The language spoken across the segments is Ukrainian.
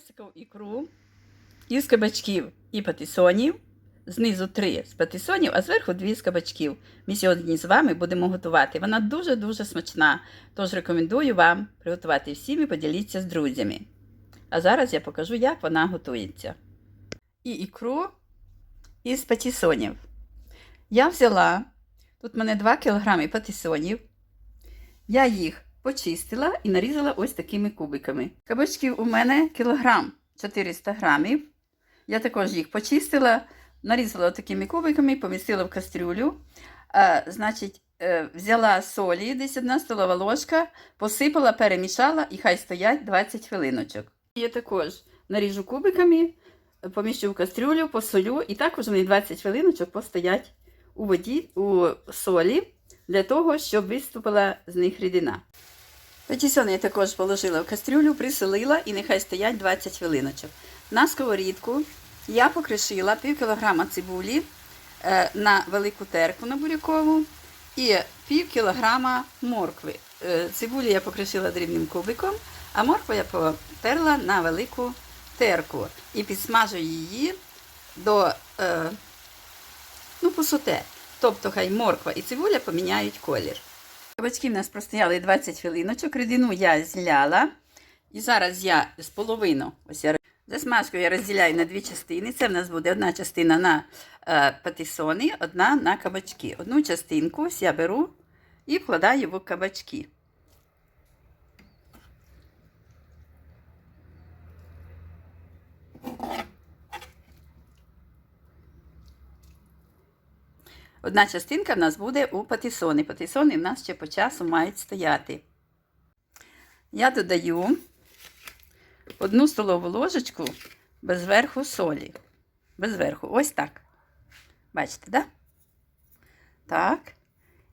висипав ікру із кабачків і патисонів. Знизу три з патисонів, а зверху дві з кабачків. Ми сьогодні з вами будемо готувати. Вона дуже-дуже смачна. Тож рекомендую вам приготувати всім і поділіться з друзями. А зараз я покажу, як вона готується. І ікру із патисонів. Я взяла, тут в мене 2 кг патисонів. Я їх почистила і нарізала ось такими кубиками. Кабачків у мене кілограм 400 грамів. Я також їх почистила, нарізала такими кубиками, помістила в кастрюлю. А, значить, е, взяла солі, десь одна столова ложка, посипала, перемішала і хай стоять 20 хвилиночок. Я також наріжу кубиками, поміщу в кастрюлю, посолю, і також вони 20 хвилиночок постоять у воді, у солі, для того, щоб виступила з них рідина. Патісони я також положила в кастрюлю, присолила і нехай стоять 20 хвилиночок. На сковорідку я покришила пів кілограма цибулі е, на велику терку на бурякову і пів кілограма моркви. Е, цибулю я покришила дрібним кубиком, а моркву я потерла на велику терку і підсмажу її до е, ну, посуте. Тобто хай морква і цибуля поміняють колір. Кабачки в нас простояли 20 хвилиночок, рідину я зляла. І зараз я з половину, ось я засмажку я розділяю на дві частини. Це в нас буде одна частина на е, патисони, одна на кабачки. Одну частинку ось я беру і вкладаю в кабачки. Одна частинка в нас буде у патисони. Патисони в нас ще по часу мають стояти. Я додаю одну столову ложечку без верху солі. Без верху. Ось так. Бачите, да? Так.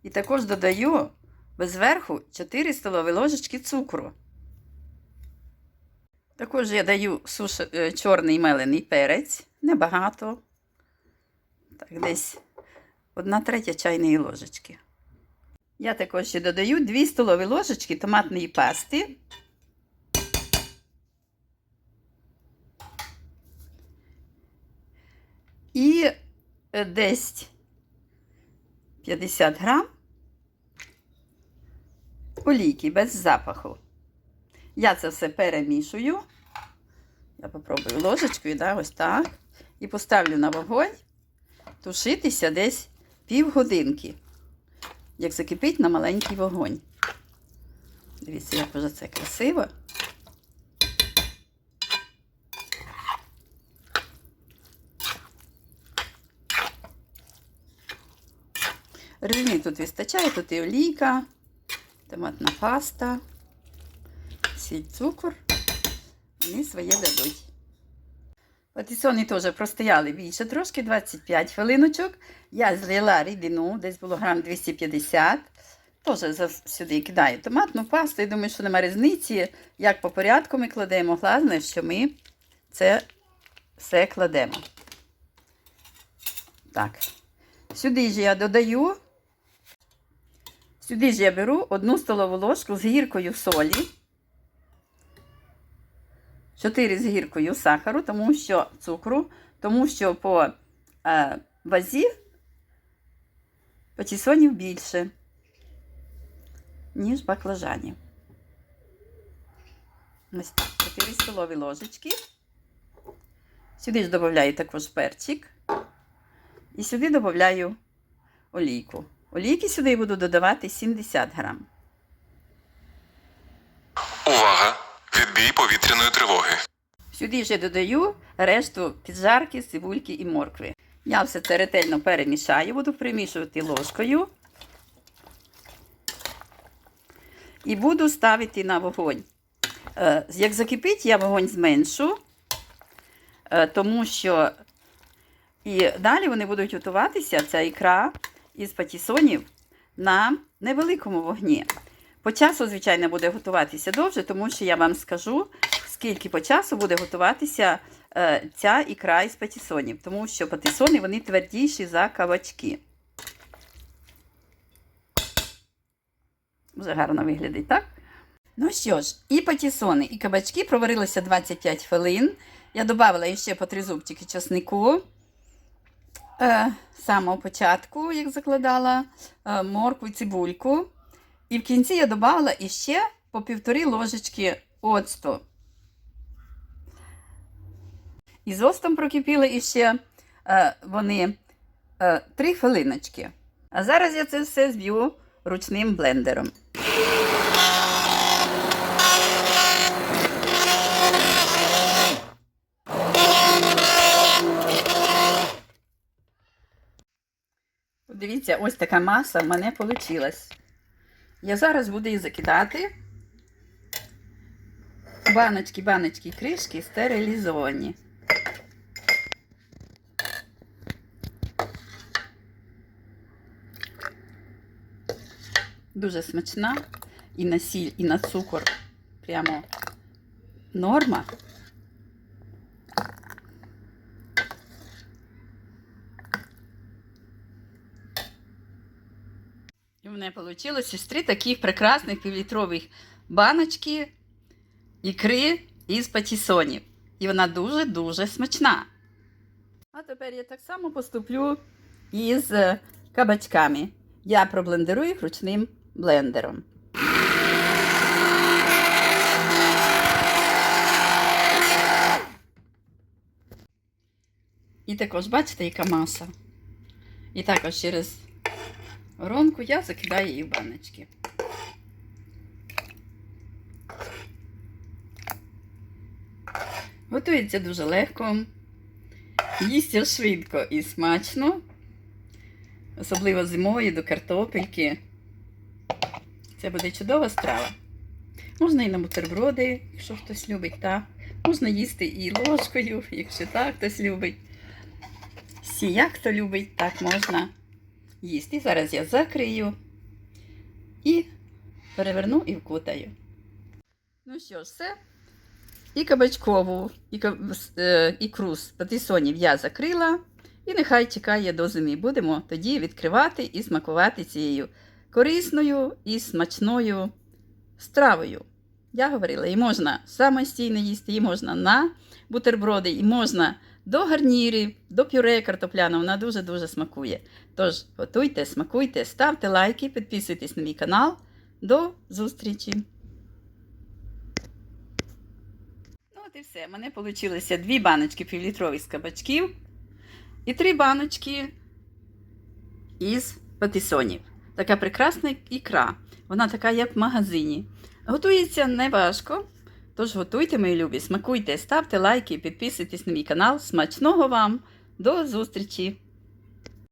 І також додаю без верху 4 столові ложечки цукру. Також я даю суш... е, чорний мелений перець. Небагато. Так, десь одна третя чайної ложечки. Я також ще додаю 2 столові ложечки томатної пасти. І е, десь 50 грам олійки без запаху. Я це все перемішую. Я попробую ложечкою, да, ось так. І поставлю на вогонь тушитися десь півгодинки. Як закипить на маленький вогонь. Дивіться, як вже це красиво. Рідини тут вистачає, тут і олійка, томатна паста, сіль, цукор. Вони своє дадуть. Патисони теж простояли більше трошки, 25 хвилиночок. Я злила рідину, десь було грам 250. Теж сюди кидаю томатну пасту. Я думаю, що немає різниці. Як по порядку ми кладемо. Головне, що ми це все кладемо. Так. Сюди ж я додаю. Сюди ж я беру одну столову ложку з гіркою солі. 4 з гіркою сахару, тому що цукру, тому що по е, вазі патісонів більше, ніж баклажанів. Ось так, 4 столові ложечки. Сюди ж додаю також перчик. І сюди додаю олійку. Олійки сюди буду додавати 70 грам. Увага! Відбій повітряної тривоги. Сюди вже додаю решту піджарки, цибульки і моркви. Я все це ретельно перемішаю, буду примішувати ложкою. І буду ставити на вогонь. Е, Як закипить, я вогонь зменшу, е, тому що і далі вони будуть готуватися, ця ікра із патісонів, на невеликому вогні. По часу, звичайно, буде готуватися довше, тому що я вам скажу, скільки по часу буде готуватися е, ця ікра із патісонів. Тому що патісони вони твердіші за кавачки. Вже гарно виглядить, так? Ну що ж, і патісони, і кабачки проварилися 25 хвилин. Я додавала ще по три зубчики чеснику. Е, з самого початку, як закладала, е, моркву і цибульку. І в кінці я додавала іще по півтори ложечки оцту. І з оцтом прокипіли іще е, вони е, три хвилиночки. А зараз я це все зб'ю ручним блендером. Дивіться, ось така маса в мене вийшла. Я зараз буду її закидати. Баночки, баночки, кришки стерилізовані. Дуже смачна. І на сіль, і на цукор. Прямо норма. І в мене вийшло ось три таких прекрасних півлітрових баночки ікри із патісонів. І вона дуже-дуже смачна. А тепер я так само поступлю із е, кабачками. Я проблендерую їх ручним блендером. І також бачите, яка маса. І також через воронку я закидаю її в баночки. Готується дуже легко, їсться швидко і смачно, особливо зимою до картопельки. Це буде чудова страва. Можна і на бутерброди, якщо хтось любить, так. Можна їсти і ложкою, якщо так хтось любить. Всі, як хто любить, так можна їсти. Зараз я закрию і переверну і вкутаю. Ну що ж, все. І кабачкову, і е, ікру з патисонів я закрила. І нехай чекає до зими. Будемо тоді відкривати і смакувати цією корисною і смачною стравою. Я говорила, і можна самостійно їсти, і можна на бутерброди, і можна до гарнірів, до пюре картопляного. Вона дуже-дуже смакує. Тож готуйте, смакуйте, ставте лайки, підписуйтесь на мій канал. До зустрічі! Ну, от і все. У мене вийшло дві баночки півлітрових з кабачків і три баночки із патисонів. Така прекрасна ікра. Вона така, як в магазині. Готується неважко. Тож готуйте, мої любі, смакуйте, ставте лайки, підписуйтесь на мій канал. Смачного вам! До зустрічі!